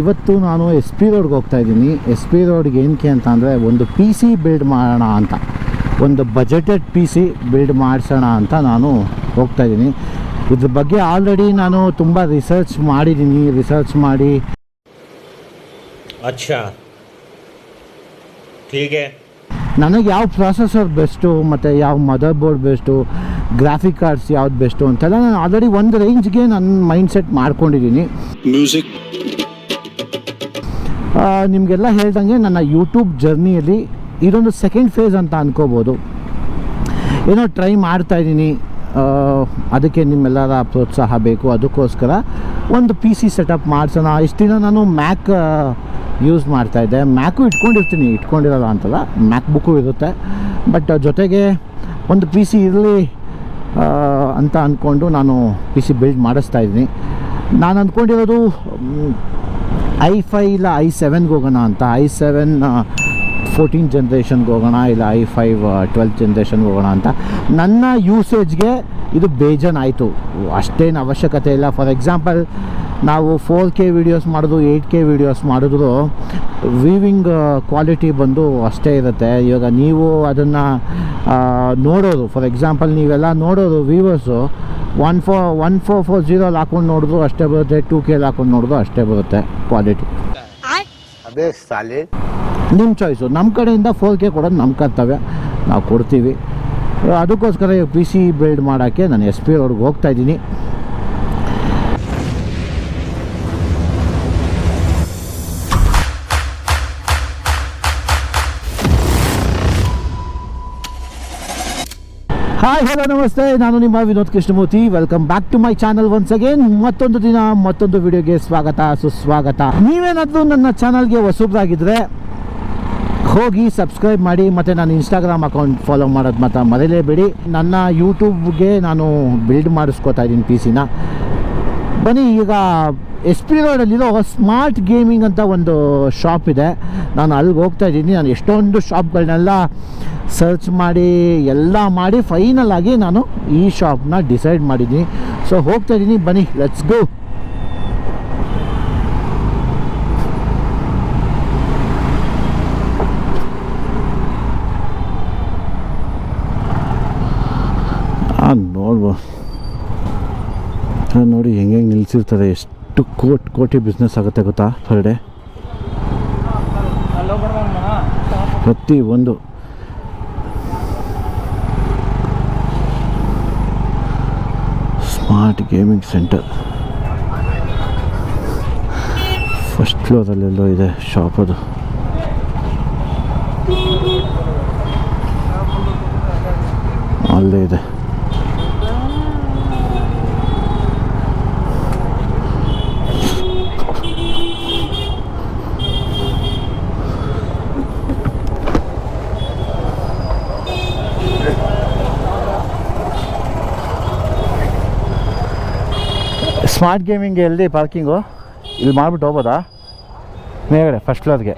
ಇವತ್ತು ನಾನು S P ರೋಡ್ಗೆ ಹೋಗ್ತಾ ಇದ್ದೀನಿ. ಎಸ್ ಪಿ ರೋಡ್ಗೆ ಏನಕ್ಕೆ ಅಂತ ಅಂದರೆ ಒಂದು ಪಿ ಸಿ ಬಿಲ್ಡ್ ಮಾಡೋಣ ಅಂತ. ಒಂದು ಬಜೆಟೆಡ್ ಪಿ ಸಿ ಬಿಲ್ಡ್ ಮಾಡಿಸೋಣ ಅಂತ ನಾನು ಹೋಗ್ತಾ ಇದ್ದೀನಿ. ಇದ್ರ ಬಗ್ಗೆ ಆಲ್ರೆಡಿ ನಾನು ತುಂಬ ರಿಸರ್ಚ್ ಮಾಡಿದ್ದೀನಿ. ರಿಸರ್ಚ್ ಮಾಡಿ. ಅಚ್ಚಾ. ಹೀಗೆ? ನನಗೆ ಯಾವ ಪ್ರೊಸೆಸರ್ ಬೆಸ್ಟು ಮತ್ತು ಯಾವ motherboard best graphic cards ಯಾವ್ದು ಬೆಸ್ಟು ಅಂತೆಲ್ಲ ನಾನು ಆಲ್ರೆಡಿ ಒಂದು ರೇಂಜ್ಗೆ ನನ್ನ ಮೈಂಡ್ ಸೆಟ್ ಮಾಡ್ಕೊಂಡಿದ್ದೀನಿ. ಮ್ಯೂಸಿಕ್ ನಿಮಗೆಲ್ಲ ಹೇಳ್ದಂಗೆ ನನ್ನ ಯೂಟ್ಯೂಬ್ ಜರ್ನಿಯಲ್ಲಿ ಇದೊಂದು ಸೆಕೆಂಡ್ ಫೇಸ್ ಅಂತ ಅಂದ್ಕೋಬೋದು ಏನೋ ಟ್ರೈ ಮಾಡ್ತಾಯಿದ್ದೀನಿ ಅದಕ್ಕೆ ನಿಮ್ಮೆಲ್ಲರ ಪ್ರೋತ್ಸಾಹ ಬೇಕು. ಅದಕ್ಕೋಸ್ಕರ ಒಂದು ಪಿ ಸಿ ಸೆಟಪ್ ಮಾಡಿಸೋಣ. ಇಷ್ಟು ದಿನ ನಾನು ಮ್ಯಾಕ್ ಯೂಸ್ ಮಾಡ್ತಾಯಿದ್ದೆ ಮ್ಯಾಕು ಇಟ್ಕೊಂಡಿರ್ತೀನಿ. ಇಟ್ಕೊಂಡಿರಲ್ಲ ಅಂತಲ್ಲ. ಮ್ಯಾಕ್ ಬುಕ್ಕು ಇರುತ್ತೆ. ಬಟ್ ಜೊತೆಗೆ ಒಂದು ಪಿ ಸಿ ಇರಲಿ ಅಂತ ಅಂದ್ಕೊಂಡು ನಾನು ಪಿ ಸಿ ಬಿಲ್ಡ್ ಮಾಡಿಸ್ತಾ ಇದ್ದೀನಿ. ನಾನು ಅಂದ್ಕೊಂಡಿರೋದು ಐ ಫೈ ಇಲ್ಲ ಐ ಸೆವೆನ್ಗೆ ಹೋಗೋಣ ಅಂತ. ಐ ಸೆವೆನ್ ಫೋರ್ಟೀನ್ ಜನ್ರೇಷನ್ಗೆ ಹೋಗೋಣ ಇಲ್ಲ ಐ ಫೈವ್ ಟ್ವೆಲ್ತ್ ಜನ್ರೇಷನ್ಗೆ ಹೋಗೋಣ ಅಂತ. ನನ್ನ ಯೂಸೇಜ್ಗೆ ಇದು ಬೇಜನ್ ಆಯಿತು ಅಷ್ಟೇನು ಅವಶ್ಯಕತೆ ಇಲ್ಲ. ಫಾರ್ ಎಕ್ಸಾಂಪಲ್ ನಾವು ಫೋರ್ ಕೆ ವೀಡಿಯೋಸ್ ಮಾಡಿದ್ರು ಏಯ್ಟ್ ಕೆ ವೀಡಿಯೋಸ್ ಮಾಡಿದ್ರು ವೀವಿಂಗ್ ಕ್ವಾಲಿಟಿ ಬಂದು ಅಷ್ಟೇ ಇರುತ್ತೆ. ಇವಾಗ ನೀವು ಅದನ್ನು ನೋಡೋದು. ಫಾರ್ ಎಕ್ಸಾಂಪಲ್ ನೀವೆಲ್ಲ ನೋಡೋದು viewers one four one four four ಜೀರೋಲ್ಲಿ ಹಾಕೊಂಡು ನೋಡಿದ್ರು ಅಷ್ಟೇ ಬರುತ್ತೆ. ಟೂ ಕೆಲ್ ಹಾಕೊಂಡು ನೋಡಿದ್ರು ಅಷ್ಟೇ ಬರುತ್ತೆ ಕ್ವಾಲಿಟಿ ಅದೇ ನಿಮ್ಮ ಚಾಯ್ಸು ನಮ್ಮ ಕಡೆಯಿಂದ ಫೋರ್ ಕೆ ಕೊಡೋದು ನಮ್ಮ ಕರ್ತವ್ಯ. ನಾವು ಕೊಡ್ತೀವಿ. ಅದಕ್ಕೋಸ್ಕರ ಪಿ ಸಿ ಬಿಲ್ಡ್ ಮಾಡೋಕ್ಕೆ ನಾನು ಎಸ್ ಪಿ ಅವ್ರಿಗೆ ಹೋಗ್ತಾ ಇದ್ದೀನಿ. ಹಾಯ್, ಹಲೋ, ನಮಸ್ತೆ. ನಾನು ನಿಮ್ಮ Vinod Krishnamurthy. Welcome back to my channel once again ಮತ್ತೊಂದು ದಿನ, ಮತ್ತೊಂದು ವಿಡಿಯೋಗೆ ಸ್ವಾಗತ, ಸುಸ್ವಾಗತ. ನೀವೇನಾದರೂ ನನ್ನ ಚಾನಲ್ಗೆ ಹೊಸಬ್ರಾಗಿದ್ದರೆ ಹೋಗಿ ಸಬ್ಸ್ಕ್ರೈಬ್ ಮಾಡಿ, ಮತ್ತು ನಾನು ಇನ್ಸ್ಟಾಗ್ರಾಮ್ ಅಕೌಂಟ್ ಫಾಲೋ ಮಾಡೋದು ಮಾತ್ರ ಮರೆಯಲೇಬೇಡಿ ನನ್ನ ಯೂಟ್ಯೂಬ್ಗೆ ನಾನು ಬಿಲ್ಡ್ ಮಾಡಿಸ್ಕೋತಾ ಇದ್ದೀನಿ ಪಿ ಸಿನ ಬನ್ನಿ, ಈಗ ಎಸ್ ಪಿ ರೋಡಲ್ಲಿರೋ ಸ್ಮಾರ್ಟ್ ಗೇಮಿಂಗ್ ಅಂತ ಒಂದು ಶಾಪ್ ಇದೆ. ನಾನು ಅಲ್ಲಿಗೆ ಹೋಗ್ತಾ ಇದ್ದೀನಿ. ನಾನು ಎಷ್ಟೊಂದು ಶಾಪ್ಗಳನ್ನೆಲ್ಲ ಸರ್ಚ್ ಮಾಡಿ, ಎಲ್ಲ ಮಾಡಿ ಫೈನಲ್ ಆಗಿ ನಾನು ಈ ಶಾಪ್ನ ಡಿಸೈಡ್ ಮಾಡಿದ್ದೀನಿ. ಸೊ ಹೋಗ್ತಾ ಇದ್ದೀನಿ. ಬನ್ನಿ ಲೆಟ್ಸ್ ಗೋ ನೋಡ್ಬೋದು ನೋಡಿ ಹೆಂಗೆ ನಿಲ್ಸಿರ್ತಾರೆ. ಎಷ್ಟು ಕೋಟಿ ಕೋಟಿ ಬಿಸ್ನೆಸ್ ಆಗುತ್ತೆ ಗೊತ್ತಾ? ಪರ್ ಡೇ ಪ್ರತಿ ಒಂದು ಸ್ಮಾರ್ಟ್ ಗೇಮಿಂಗ್ ಸೆಂಟರ್. ಫಸ್ಟ್ ಫ್ಲೋರಲ್ಲೆಲ್ಲೋ ಇದೆ ಶಾಪ್ ಅದು. ಅಲ್ಲೇ ಇದೆ. ಸ್ಮಾರ್ಟ್ ಗೇಮಿಂಗ್ ಎಲ್ಲಿ ಪಾರ್ಕಿಂಗು ಇಲ್ಲಿ ಮಾಡ್ಬಿಟ್ಟು ಹೋಗ್ಬೋದಾ? ಮೇಲ್ಗಡೆ ಫಸ್ಟ್ ಫ್ಲೋರ್ಗೆ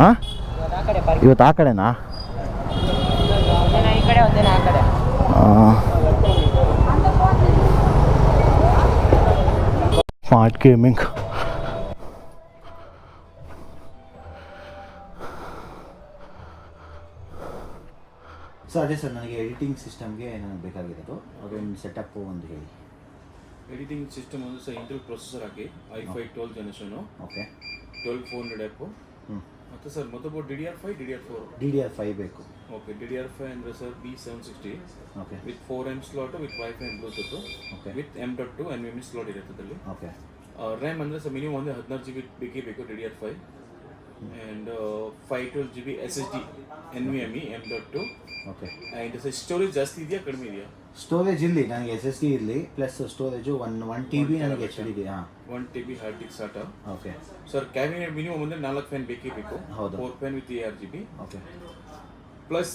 ಹಾಂ ಇವತ್ತು ಆ ಕಡೆನಾ? ಸ್ಮಾರ್ಟ್ ಗೇಮಿಂಗ್ ಸೊ ಅದೇ ಸರ್ ನನಗೆ ಎಡಿಟಿಂಗ್ ಸಿಸ್ಟಮ್ಗೆ ನನಗೆ ಬೇಕಾಗಿರೋದು. ಅದೊಂದು ಸೆಟಪ್ಪು ಒಂದು ಹೇಳಿ. ಎಡಿಟಿಂಗ್ ಸಿಸ್ಟಮ್ ಒಂದು ಸಹ Intel processor hockey I five twelve generation okay twelve four hundred app ಹ್ಞೂ ಮತ್ತು ಸರ್ ಮೊದಲು D D R five D D R four D D R five ಬೇಕು. Okay D D R five ಅಂದರೆ sir B seven sixty okay with four M slot with wifi and Bluetooth okay with M dot two N M slot ಇರುತ್ತೆ ಅದರಲ್ಲಿ okay RAM ಅಂದರೆ sir minimum ಒಂದು ಹದಿನಾರು G B ಬೇಕೇ ಬೇಕು D D R five and five twelve G B S S D N V M E M dot two okay sir storage ಜಾಸ್ತಿ ಇದೆಯಾ ಕಡಿಮೆ ಇದೆಯಾ? ಸ್ಟೋರೇಜ್ ಇರಲಿ ನನಗೆ ಎಸ್ ಎಸ್ ಡಿ ಇರಲಿ plus storage one one T B ನನಗೆ H D ಇದೆ ಹಾಂ. One T B hard disk SATA okay sir cabinet minimum ಅಂದರೆ ನಾಲ್ಕು ಫ್ಯಾನ್ ಬೇಕೇ ಬೇಕು. ಹೌದು. Four fan with A R G B okay plus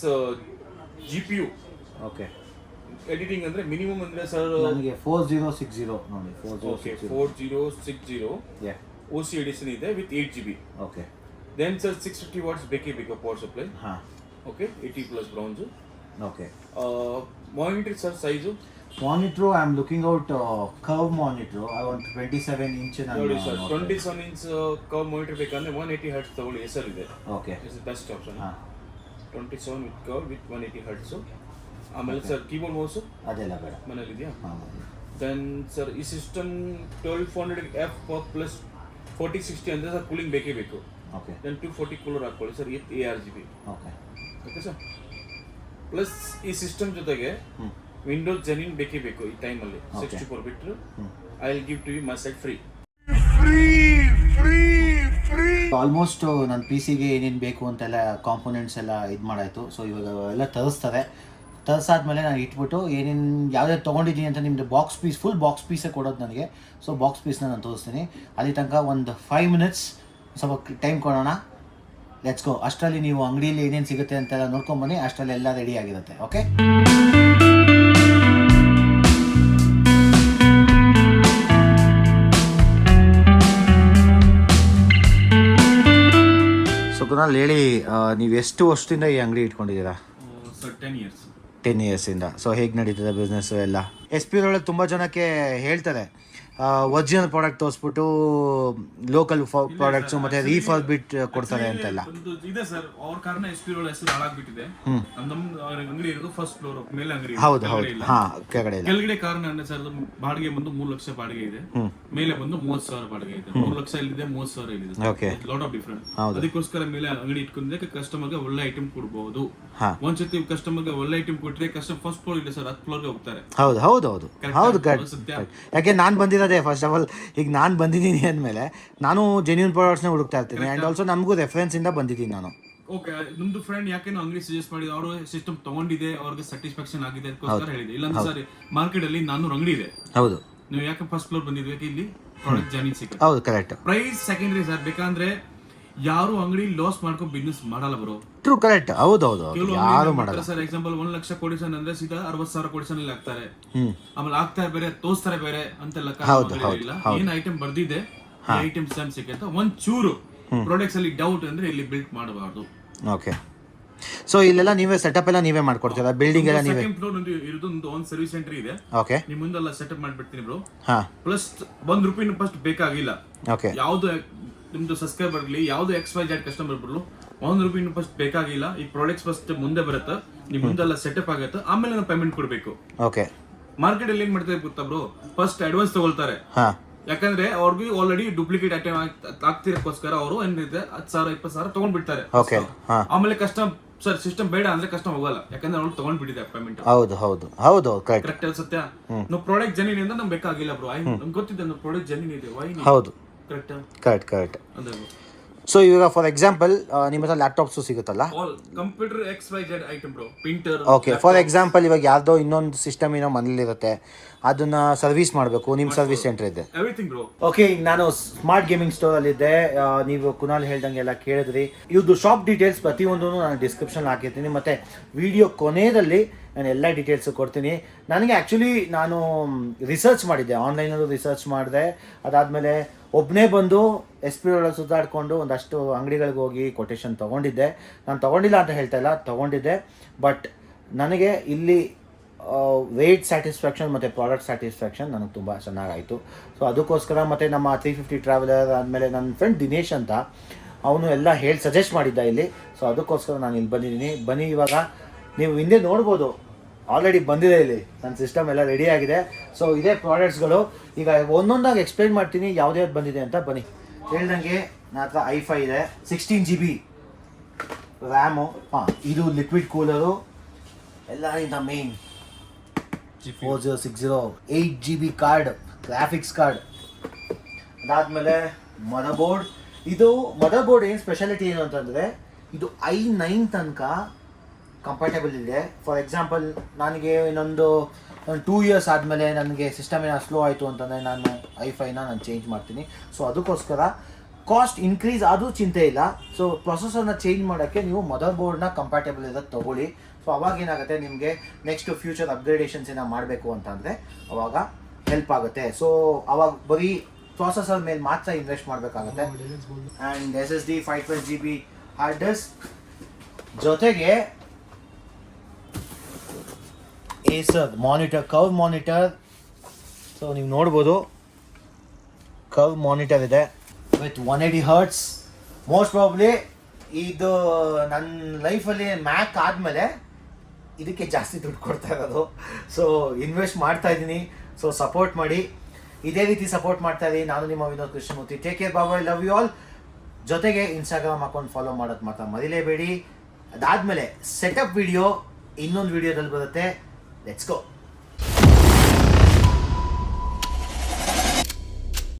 G P U okay editing ಅಂದರೆ minimum ಅಂದರೆ ಸರ್ ನನಗೆ ಫೋರ್ ಜೀರೋ ಸಿಕ್ಸ್ ಜೀರೋ ನೋಡಿ four zero okay six zero four zero six zero yeah O C edition ಇದೆ with eight G B okay then sir six fifty watts ಬೇಕೇ ಬೇಕು power supply ಹಾಂ. Okay eighty plus bronze okay monitor sir size monitor I am looking out curve monitor I want twenty seven inch ನೋಡಿ sir twenty seven inch curve monitor ಬೇಕಂದ್ರೆ one eighty hertz ತಗೊಳ್ಳಿ ಹೆಸರಿದೆ okay is best option ಹಾಂ. Twenty seven with curve with one eighty hertz ಆಮೇಲೆ sir keyboard mouse ಅದೆಲ್ಲ ಬೇಡ. ಮನೇಲಿ ಇದೆಯಾ? ಹಾಂ ದೆನ್ ಸರ್ ಈ system twelve four hundred F plus forty sixty ಅಂದರೆ ಸರ್ ಕೂಲಿಂಗ್ ಬೇಕೇ ಬೇಕು. Okay then two forty cooler ಹಾಕ್ಕೊಳ್ಳಿ sir with A R G B okay okay sir plus ಈ ಸಿಸ್ಟಮ್ ಜೊತೆಗೆ ವಿಂಡೋಸ್ ಜೆನಿನ್ ಬೇಕೇ ಬೇಕು ಈ ಟೈಮಲ್ಲಿ. ಸಿಕ್ಸ್ಟಿ ಫೋರ್ ಬಿಟ್ಟರು ಹ್ಞೂ I will give to you my set free almost ನನ್ನ ಪಿ ಸಿಗೆ ಏನೇನು ಬೇಕು ಅಂತೆಲ್ಲ ಕಾಂಪೊನೆಂಟ್ಸ್ ಎಲ್ಲ ಇದು ಮಾಡಾಯಿತು. ಸೊ ಇವಾಗ ಎಲ್ಲ ತರಿಸ್ತಾರೆ. ತರಿಸಾದ್ಮೇಲೆ ನಾನು ಇಟ್ಬಿಟ್ಟು ಏನೇನು ಯಾವ್ದಾದ್ರು ತೊಗೊಂಡಿದ್ದೀನಿ ಅಂತ ನಿಮ್ಮದು ಬಾಕ್ಸ್ ಪೀಸ್ ಫುಲ್ ಬಾಕ್ಸ್ ಪೀಸೇ ಕೊಡೋದು ನನಗೆ. ಸೊ ಬಾಕ್ಸ್ ಪೀಸ್ನ ನಾನು ತೋರಿಸ್ತೀನಿ. ಅಲ್ಲಿ ತನಕ ಒಂದು ಫೈವ್ ಮಿನಿಟ್ಸ್ ಸ್ವಲ್ಪ ಟೈಮ್ ಕೊಡೋಣ. ಲೆಟ್ಸ್ ಗೋ ಅಷ್ಟರಲ್ಲಿ ನೀವು ಅಂಗಡಿಯಲ್ಲಿ ಏನೇನು ಸಿಗುತ್ತೆ ಅಂತೆಲ್ಲ ನೋಡ್ಕೊಂಬನ್ನಿ ಅಷ್ಟರಲ್ಲಿ ಎಲ್ಲ ರೆಡಿ ಆಗಿರುತ್ತೆ. ಓಕೆ ಸೊ ಕುನಾಲ್ ಹೇಳಿ ನೀವು ಎಷ್ಟು ವರ್ಷದಿಂದ ಈ ಅಂಗಡಿ ಇಟ್ಕೊಂಡಿದ್ದೀರಾ? ಸರ್ ಟೆನ್ ಇಯರ್ಸ್ ಟೆನ್ ಇಯರ್ಸಿಂದ ಸೊ ಹೇಗೆ ನಡೀತದೆ ಬಿಸ್ನೆಸ್ಸು ಎಲ್ಲ? ಎಸ್ ಪಿ ಒಳಗೆ ತುಂಬ ಜನಕ್ಕೆ ಹೇಳ್ತಾರೆ. ಒರಿಜಿನಲ್ ಪ್ರಾಡಕ್ಟ್ ತೋರಿಸ್ಬಿಟ್ಟು ಲೋಕಲ್ ಪ್ರಾಡಕ್ಟ್ಸ್ ಮತ್ತೆ ರೀಫರ್ ಬಿಟ್ ಕೊಡ್ತಾರೆ ಅಂತೆಲ್ಲ. ಒಂದು ಇದೆ ಸರ್ ಅವ್ರ ಕಾರಣ ಎಸ್ ಪಿ ಹೆಸರು ಹಾಳಾಗ್ಬಿಟ್ಟಿದೆ. ನಮ್ದು ಅಂಗಡಿ ಇರೋದು ಫಸ್ಟ್ ಫ್ಲೋರ್ ಮೇಲೆ ಅಂಗಡಿ. ಹೌದು ಹೌದು. ಹಾಂ ಕೆಳಗಡೆ ಕೆಳಗಡೆ ಕಾರಣ ಅಂದ್ರೆ ಸರ್ ಬಾಡಿಗೆ ಬಂದು ಮೂರು ಲಕ್ಷ ಬಾಡಿಗೆ ಇದೆ. ಮೇಲೆ ಬಂದು ಮೂವತ್ ಸಾವಿರ ಬಾಡಿಗೆ ಇದೆ. ಮೂರು ಲಕ್ಷ ಇಲ್ಲಿದೆ ಮೂವತ್ ಸಾವಿರ ಇಲ್ಲಿದೆ. Lot of different. ಅದಕ್ಕೋಸ್ಕರ ಮೇಲೆ ಅಂಗಡಿ ಇಟ್ಕೊಂಡ್ರೆ ಕಸ್ಟಮರ್ಗೆ ಒಳ್ಳೆ ಐಟಮ್ ಕೊಡ್ಬೋದು. ಒಂದ್ ಒಂದ್ಸತಿ ಕಸ್ಟಮರ್ಗೆ ಒಳ್ಳೆ ಐಟಮ್ ಕೊಟ್ರೆ ಕಸ್ಟಮರ್ ಫಸ್ಟ್ ಫ್ಲೋರ್ ಇದೆ ಸರ್ ಹತ್ತು ಫ್ಲೋರ್ಗೆ ಹೋಗ್ತಾರೆ. ಹೌದು ಹೌದು ಹೌದು. ಹೌದು. ಯಾಕೆ ನಾನು ಬಂದಿರೋದೇ ಫಸ್ಟ್ ಆಫ್ ಆಲ್ ಈಗ ನಾನು ಬಂದಿದ್ದೀನಿ ಅಂದಮೇಲೆ ನಾನು ಜೆನ್ಯೂನ್ ಪ್ರಾಡಕ್ಟ್ಸ್ನೇ ಹುಡುಕ್ತಾ ಇರ್ತೀನಿ. ಆ್ಯಂಡ್ ಆಲ್ಸೋ ನಮಗೂ ರೆಫರೆನ್ಸಿಂದ ಬಂದಿದ್ದೀನಿ ನಾನು. ಓಕೆ ನಿಮ್ದು ಫ್ರೆಂಡ್ ಯಾಕೆ ಅಂಗಡಿ ಸಜೆಸ್ಟ್ ಮಾಡಿದ್ರು ಅವರು ಸಿಸ್ಟಮ್ ತಗೊಂಡಿದೆ ಅವ್ರಿಗೆ ಸ್ಯಾಟಿಸ್ಫ್ಯಾಕ್ಷನ್ ಆಗಿದೆ ಅದಕ್ಕೋಸ್ಕರ ಹೇಳಿದೆ ಇಲ್ಲಾಂದ್ರೆ ಸರಿ ಮಾರ್ಕೆಟ್ ಅಲ್ಲಿ ನಾನು ಅಂಗಡಿ ಇದೆ. ಹೌದು. ನೀವು ಯಾಕೆ ಫಸ್ಟ್ ಫ್ಲೋರ್ ಬಂದಿದ್ವಿ ಇಲ್ಲಿ ಪ್ರಾಡಕ್ಟ್ ಜಾನಿ ಸಿಗುತ್ತೆ ಹೌದು ಕರೆಕ್ಟ್ ಪ್ರೈಸ್ ಸೆಕೆಂಡ್ರಿ ಸರ್ ಬೇಕಂದ್ರೆ ಯಾರು ಅಂಗಡಿ ಲಾಸ್ ಮಾಡ್ಕೊಂಡು ಬಿಸ್ನೆಸ್ ಮಾಡಲ್ಲ ಬರೋ ಟ್ರೂ ಕರೆಕ್ಟ್ ಹೌದು ಹೌದು ಹೌದು. ಯಾರು ಮಾಡಲ್ಲ. ಸರ್. ಎಕ್ಸಾಂಪಲ್ ಒಂದ್ ಲಕ್ಷ ಕೊಡಿಸನ್ ಅಂದ್ರೆ ಸೀದಾ ಅರವತ್ ಸಾವಿರ ಕೊಡಿಸನ್ ಅಲ್ಲಿ ಹಾಕ್ತಾರೆ. ಆಮೇಲೆ ಆಗ್ತಾರೆ ಬೇರೆ ತೋರಿಸ್ತಾರೆ ಬೇರೆ ಇಲ್ಲ. ಹೌದು. ಏನ್ ಐಟಮ್ ಬರ್ದಿದೆ ಐಟಮ್ ಅನ್ಸಿಕೆ ಸಿಕ್ಕಂತ. ಒಂದ್ ಚೂರು ಪ್ರಾಡಕ್ಟ್ಸ್ ಅಲ್ಲಿ ಡೌಟ್ ಅಂದ್ರೆ ಇಲ್ಲಿ ಬಿಲ್ಟ್ ಮಾಡಬಾರ್ದು. ಓಕೆ ಸೊ ಇಲ್ಲೆಲ್ಲ ನೀವೇ ಸೆಟಪ್ ಎಲ್ಲ ನೀವೇ ಮಾಡ್ಕೊಡ್ತೀರಾ? ಬಿಲ್ಡಿಂಗ್ ಎಲ್ಲ ನೀವೇ? ಸೆಕೆಂಡ್ ಫ್ಲೋರ್ ಒಂದು ಇರೋದು ಒಂದು ಒಂದು ಸರ್ವಿಸ್ ಸೆಂಟರ್ ಇದೆ. ಓಕೆ ನಿಮ್ಮ ಮುಂದೆಲ್ಲ ಸೆಟಪ್ ಮಾಡ್ಬಿಡ್ತೀನಿ ಬ್ರೋ ಹಾ. ಪ್ಲಸ್ ಒಂದ್ ರೂಪಾಯಿ ಫಸ್ಟ್ ಬೇಕಾಗಿಲ್ಲ. ಓಕೆ ಯಾವ್ದು ನಿಮ್ದು ಸಬ್ಸ್ಕ್ರೈಬರ್ ಯಾವುದು ಯಾವ್ದು ಎಕ್ಸ್ ವೈ ಜಾಡ್ ಕಸ್ಟಮರ್ ಬರಲು ಒಂದ್ ರೂಪಾಯಿನೂ ಫಸ್ಟ್ ಬೇಕಾಗಿಲ್ಲ ಈ ಪ್ರಾಡಕ್ಟ್ ಫಸ್ಟ್ ಮುಂದೆ ಬರುತ್ತೆ ನಿಮ್ ಮುಂದೆಲ್ಲ ಸೆಟಪ್ ಆಗುತ್ತೆ ಆಮೇಲೆ ನಾವು ಪೇಮೆಂಟ್ ಕೊಡ್ಬೇಕು. ಓಕೆ ಮಾರ್ಕೆಟ್ ಅಲ್ಲಿ ಏನ್ ಮಾಡ್ತಾರೆ ಗೊತ್ತಾ ಬ್ರೋ ಫಸ್ಟ್ ಅಡ್ವಾನ್ಸ್ ತಗೊಳ್ತಾರೆ. ಯಾಕಂದ್ರೆ ಅವ್ರಿಗೆ ಆಲ್ರೆಡಿ ಡೂಪ್ಲಿಕೇಟ್ ಐಟಮ್ ಆಗ್ತಿರಕ್ಕೋಸ್ಕರ ಅವರು ಏನಿದೆ ಹತ್ತು ಸಾವಿರ ಇಪ್ಪತ್ತು ಸಾವಿರ ತಗೊಂಡ್ಬಿಡ್ತಾರೆ. ಆಮೇಲೆ ಕಸ್ಟಮ್ ಸರ್ ಸಿಸ್ಟಮ್ ಬೇಡ ಅಂದ್ರೆ ಕಸ್ಟಮ್ ಹೋಗಲ್ಲ. ಯಾಕಂದ್ರೆ ಅವ್ರು ತಗೊಂಡ್ಬಿಟ್ಟಿದೆ ಪೇಮೆಂಟ್ ಹೌದು ಹೌದು. ಹೌದು ಕರೆಕ್ಟ್ ಕರೆಕ್ಟ್ ಸತ್ಯ? ನಾವು ಪ್ರಾಡಕ್ಟ್ ಜನಿನಿಂದ ನಮ್ಗೆ ಬೇಕಾಗಿಲ್ಲ ಬ್ರೋ ನಮ್ಗೆ ಗೊತ್ತಿದೆ ನಮ್ಮ ಪ್ರಾಡಕ್ಟ್ ಜನಿನ್ ಇದೆ. ವೈ ಹೌದು. ಕರೆಕ್ಟ್ ಕರೆಕ್ಟ್ ಸೊ ಇವಾಗ ಫಾರ್ ಎಕ್ಸಾಂಪಲ್ ನಿಮ್ಮ ಹತ್ರ ಲ್ಯಾಪ್ಟಾಪ್ಸು ಸಿಗುತ್ತಲ್ಲ? Computer X Y Z item bro printer okay for example ಇವಾಗ ಯಾವುದೋ ಇನ್ನೊಂದು ಸಿಸ್ಟಮ್ ಏನೋ ಮನೇಲಿರುತ್ತೆ ಅದನ್ನ ಸರ್ವಿಸ್ ಮಾಡಬೇಕು ನಿಮ್ಮ ಸರ್ವಿಸ್ ಸೆಂಟರ್ ಇದೆ. ಎವ್ರಿಥಿಂಗ್ ಬ್ರೋ ಓಕೆ ನಾನು ಸ್ಮಾರ್ಟ್ ಗೇಮಿಂಗ್ ಸ್ಟೋರ್ ಅಲ್ಲಿ ಇದ್ದೆ. ನೀವು ಕುನಾಲ್ ಹೇಳ್ದಂಗೆ ಎಲ್ಲ ಕೇಳಿದ್ರಿ. ಇವ್ರದ್ದು ಶಾಪ್ ಡೀಟೇಲ್ಸ್ ಪ್ರತಿಯೊಂದೂ ನಾನು ಡಿಸ್ಕ್ರಿಪ್ಷನ್ ಹಾಕಿರ್ತೀನಿ. ಮತ್ತೆ ವಿಡಿಯೋ ಕೊನೆಯಲ್ಲಿ ನಾನು ಎಲ್ಲ ಡೀಟೇಲ್ಸು ಕೊಡ್ತೀನಿ. ನನಗೆ ಆ್ಯಕ್ಚುಲಿ ನಾನು ರಿಸರ್ಚ್ ಮಾಡಿದ್ದೆ. ಆನ್ಲೈನಲ್ಲೂ ರಿಸರ್ಚ್ ಮಾಡಿದೆ. ಅದಾದಮೇಲೆ ಒಬ್ಬನೇ ಬಂದು ಎಸ್ ಪಿ ಒಳಗೆ ಸುತ್ತಾಡಿಕೊಂಡು ಒಂದಷ್ಟು ಅಂಗಡಿಗಳಿಗೆ ಹೋಗಿ ಕೊಟೇಶನ್ ತೊಗೊಂಡಿದ್ದೆ. ನಾನು ತೊಗೊಂಡಿಲ್ಲ ಅಂತ ಹೇಳ್ತಾ ಇಲ್ಲ, ತೊಗೊಂಡಿದ್ದೆ. ಬಟ್ ನನಗೆ ಇಲ್ಲಿ ವೆಯ್ಟ್ ಸ್ಯಾಟಿಸ್ಫ್ಯಾಕ್ಷನ್ ಮತ್ತು ಪ್ರಾಡಕ್ಟ್ ಸ್ಯಾಟಿಸ್ಫ್ಯಾಕ್ಷನ್ ನನಗೆ ತುಂಬ ಚೆನ್ನಾಗಾಯಿತು. ಸೊ ಅದಕ್ಕೋಸ್ಕರ ಮತ್ತು ನಮ್ಮ ತ್ರೀ ಫಿಫ್ಟಿ ಟ್ರಾವೆಲರ್ ಆದಮೇಲೆ ನನ್ನ ಫ್ರೆಂಡ್ ದಿನೇಶ್ ಅಂತ, ಅವನು ಎಲ್ಲ ಹೇಳಿ ಸಜೆಸ್ಟ್ ಮಾಡಿದ್ದ ಇಲ್ಲಿ. ಸೊ ಅದಕ್ಕೋಸ್ಕರ ನಾನು ಇಲ್ಲಿ ಬಂದಿದ್ದೀನಿ. ಬನ್ನಿ ಇವಾಗ. ನೀವು ಹಿಂದೆ ನೋಡ್ಬೋದು. ಆಲ್ರೆಡಿ ಬಂದಿದೆ ಇಲ್ಲಿ. ನನ್ನ ಸಿಸ್ಟಮ್ ಎಲ್ಲ ರೆಡಿ ಆಗಿದೆ. ಸೊ ಇದೇ ಪ್ರಾಡಕ್ಟ್ಸ್ಗಳು ಈಗ ಒಂದೊಂದಾಗಿ ಎಕ್ಸ್ಪ್ಲೈನ್ ಮಾಡ್ತೀನಿ ಯಾವ್ದು ಬಂದಿದೆ ಅಂತ ಬನ್ನಿ. ಹೇಳ್ದಂಗೆ ನನ್ನ ಹತ್ರ ಐ ಫೈ ಇದೆ. ಸಿಕ್ಸ್ಟೀನ್ ಜಿ ಬಿ ರ್ಯಾಮು ಹಾಂ ಇದು ಲಿಕ್ವಿಡ್ ಕೂಲರು ಎಲ್ಲರಿಂದ main four zero six zero eight G B card graphics card ಅದಾದಮೇಲೆ ಮದರ್ ಬೋರ್ಡ್ ಇದು ಮದರ್ ಬೋರ್ಡ್ ಏನು ಸ್ಪೆಷಾಲಿಟಿ ಏನು ಅಂತಂದರೆ ಇದು ಐ ನೈನ್ ತನಕ ಕಂಫರ್ಟೇಬಲ್ ಇದೆ. ಫಾರ್ ಎಕ್ಸಾಂಪಲ್ ನನಗೆ ಇನ್ನೊಂದು ಒಂದು ಟೂ ಇಯರ್ಸ್ ಆದಮೇಲೆ ನನಗೆ ಸಿಸ್ಟಮ್ ಏನೋ ಸ್ಲೋ ಆಯಿತು ಅಂತಂದರೆ ನಾನು ಐಫೈನ ನಾನು ಚೇಂಜ್ ಮಾಡ್ತೀನಿ. ಸೊ ಅದಕ್ಕೋಸ್ಕರ ಕಾಸ್ಟ್ ಇನ್ಕ್ರೀಸ್ ಆದರೂ ಚಿಂತೆ ಇಲ್ಲ. ಸೊ ಪ್ರೊಸೆಸರ್ನ ಚೇಂಜ್ ಮಾಡೋಕ್ಕೆ ನೀವು ಮದರ್ ಬೋರ್ಡ್ನ ಕಂಫರ್ಟೇಬಲ್ ಇರೋದು ತೊಗೊಳ್ಳಿ. ಸೊ ಅವಾಗ ಏನಾಗುತ್ತೆ? ನಿಮಗೆ ನೆಕ್ಸ್ಟ್ ಫ್ಯೂಚರ್ ಅಪ್ಗ್ರೇಡೇಷನ್ಸ್ ಏನೋ ಮಾಡಬೇಕು ಅಂತಂದರೆ ಅವಾಗ ಹೆಲ್ಪ್ ಆಗುತ್ತೆ. ಸೊ ಅವಾಗ ಬರೀ ಪ್ರೊಸೆಸರ್ ಮೇಲೆ ಮಾತ್ರ ಇನ್ವೆಸ್ಟ್ ಮಾಡಬೇಕಾಗುತ್ತೆ. And S S D five twelve G B hard disk ಜೊತೆಗೆ Acer monitor curve monitor so ನೀವು ನೋಡ್ಬೋದು. ಕವ್ ಮಾನಿಟರ್ ಇದೆ. With one eighty hertz most probably ಇದು ನನ್ನ ಲೈಫಲ್ಲಿ ಮ್ಯಾಕ್ ಆದಮೇಲೆ ಇದಕ್ಕೆ ಜಾಸ್ತಿ ದುಡ್ಡು ಕೊಡ್ತಾ ಇರೋದು. ಸೊ ಇನ್ವೆಸ್ಟ್ ಮಾಡ್ತಾ ಇದ್ದೀನಿ. ಸೊ ಸಪೋರ್ಟ್ ಮಾಡಿ. ಇದೇ ರೀತಿ ಸಪೋರ್ಟ್ ಮಾಡ್ತಾ ಇದ್ದೀನಿ ನಾನು ನಿಮ್ಮ ವಿನೋದ್ ಕೃಷ್ಣಮೂರ್ತಿ. ಟೇಕ್ ಕೇರ್ ಬಾಬಾ ಲವ್ ಯು ಆಲ್ ಜೊತೆಗೆ ಇನ್ಸ್ಟಾಗ್ರಾಮ್ ಅಕೌಂಟ್ ಫಾಲೋ ಮಾಡೋದು ಮಾತ್ರ ಮರಿಲೇಬೇಡಿ. ಅದಾದಮೇಲೆ ಸೆಟಪ್ ವಿಡಿಯೋ ಇನ್ನೊಂದು ವಿಡಿಯೋದಲ್ಲಿ ಬರುತ್ತೆ. Let's go